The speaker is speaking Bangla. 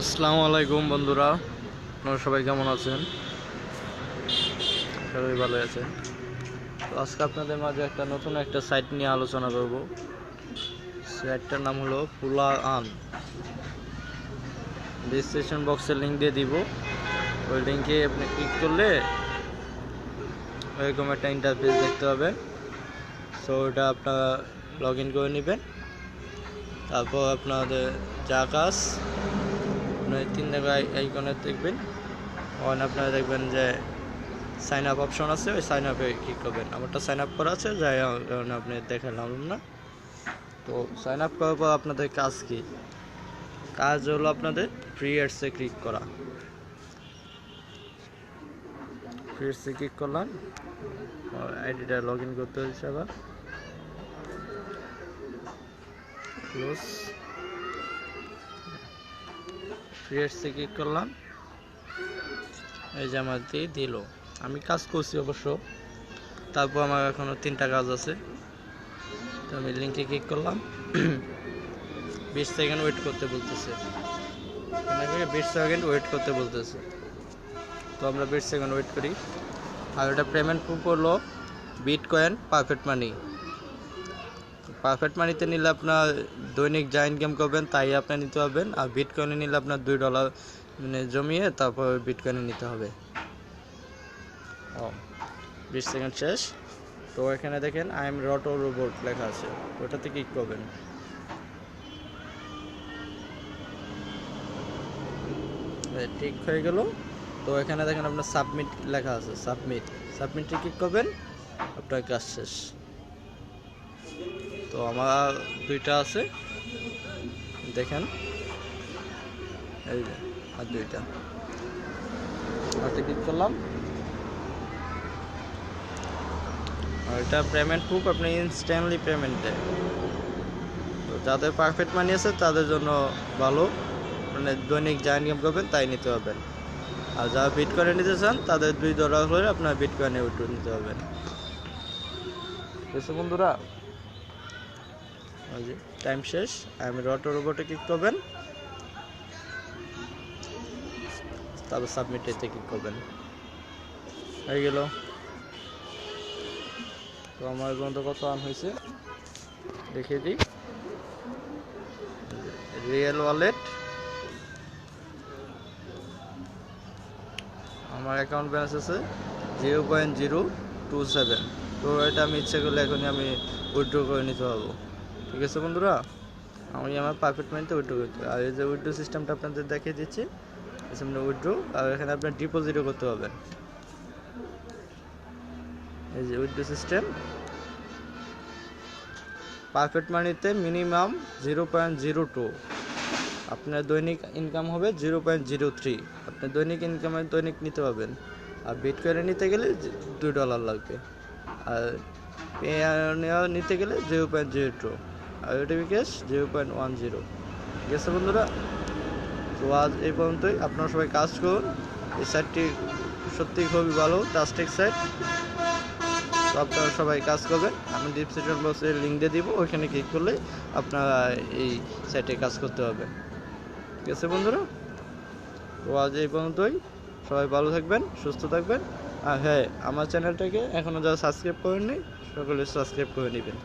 আসসালামু আলাইকুম বন্ধুরা। আপনারা সবাই কেমন আছেন? সবাই ভালো আছেন? তো আজকে আপনাদের মাঝে একটা নতুন একটা সাইট নিয়ে আলোচনা করব। সাইটটার নাম হলো পুলা আন ডিসক্রিপশন বক্সের লিঙ্ক দিয়ে দিব। ওই লিঙ্কে আপনি ক্লিক করলে এরকম একটা ইন্টারফেস দেখতে হবে সো ওটা আপনারা লগ ইন করে নেবেন। তারপর আপনাদের যা কাজ আপনার তিন জায়গায় আইকনে দেখবেন। ওখানে আপনারা দেখবেন যে সাইন আপ অপশন আছে, ওই সাইন আপে ক্লিক করবেন। আমারটা সাইন আপ করা আছে, যাই আপনি দেখালাম না। তো সাইন আপ করার পর আপনাদের কাজ কি? কাজ হলো আপনাদের ফ্রি এডসে ক্লিক করা। ফ্রি এডসে ক্লিক করলাম। আইডিটা লগ ইন করতে হয়েছে আবার। ক্লোজ ফ্রিয়ার্সে ক্লিক করলাম। এই যে আমার দিয়ে দিল। আমি কাজ করছি অবশ্য। তারপর আমার এখনও তিনটা কাজ আছে। তো আমি লিঙ্কে ক্লিক করলাম। বিশ সেকেন্ড ওয়েট করতে বলতেছে। বিশ সেকেন্ড ওয়েট করতে বলতেছে। তো আমরা বিশ সেকেন্ড ওয়েট করি। আর এটা পেমেন্ট প্রুফ হলো bitcoin perfect money perfect মানিতে নিলে আপনার দৈনিক যা ইনকাম করবেন, তাই আপনি নিতে পারবেন। আর বিটকয়েনে নিলে আপনার দুই ডলার মানে জমিয়ে তারপর বিটকয়েনে নিতে হবে। ও, বিশ সেকেন্ড শেষ। তো এখানে দেখেন আই এম রটো রোবট লেখা আছে। ওটাতে ক্লিক করবেন। ঠিক হয়ে গেল। তো এখানে দেখেন আপনার সাবমিট লেখা আছে সাবমিট সাবমিটে ক্লিক করবেন, আপনার কাজ শেষ। তো আমার দুইটা আছে। দেখেন। এই যে, আর দুইটা। হাতে ক্লিক করলাম। আর এটা পেমেন্ট প্রুফ আপনি ইনস্ট্যান্টলি পেমেন্ট দেয়। তো যাদের পারফেক্ট মানি আছে, তাদের জন্য ভালো। মানে দৈনিক যা ইনকাম করবেন, তাই নিতে পারবেন। আর যারা বিটকয়েনে নিতে চান, তাদের দুই ডলার হলে আপনার বিটকয়েনে উঠে নিতে পারবেন। বন্ধুরা টাইম শেষ। আমি রটো রোবটে ক্লিক করবেন। তারপর সাবমিটেতে ক্লিক করবেন। হয়ে গেল। তো আমার পর্যন্ত কত আন হয়েছে? দেখিয়ে দিই। রিয়েল ওয়ালেট আমার অ্যাকাউন্ট ব্যালেন্স আছে zero point zero two seven তো এটা আমি ইচ্ছে করলে এখনই আমি উইথড্র করে নিতে পারব। ঠিক আছে বন্ধুরা? আমি আমার পারফেক্ট মাইন্ডে উইড্রো করতে আর এই যে উইথড্র সিস্টেমটা আপনাদের দেখিয়ে দিচ্ছি। সামনে উইথড্র আর এখানে আপনার ডিপোজিটও করতে পারবেন এই যে উইথড্র সিস্টেম পারফেক্ট মানিতে minimum zero point zero two আপনার দৈনিক ইনকাম হবে জিরো পয়েন্ট জিরো থ্রি আপনি দৈনিক ইনকামে দৈনিক নিতে পারবেন। আর বিটকয়েনে নিতে গেলে দুই ডলার লাগবে। আর নেওয়া নিতে গেলে জিরো পয়েন্ট জিরো টু আর ওটি bKash zero point one zero. ঠিক আছে বন্ধুরা? তো আজ এই পর্যন্তই। আপনারা সবাই কাজ করুন। এই সাইটটি সত্যি খুবই ভালো ট্রাস্টিক সাইট তো আপনারা সবাই কাজ করবেন। আমি ডিসক্রিপশন বক্সে লিঙ্ক দিয়ে দিব। ওইখানে ক্লিক করলে আপনারা এই সাইটে কাজ করতে পারবেন। ঠিক আছে বন্ধুরা? তো আজ এই পর্যন্তই। সবাই ভালো থাকবেন, সুস্থ থাকবেন। আর হ্যাঁ আমার চ্যানেলটাকে এখনও যারা সাবস্ক্রাইব করেননি, সকলে সাবস্ক্রাইব করে নেবেন।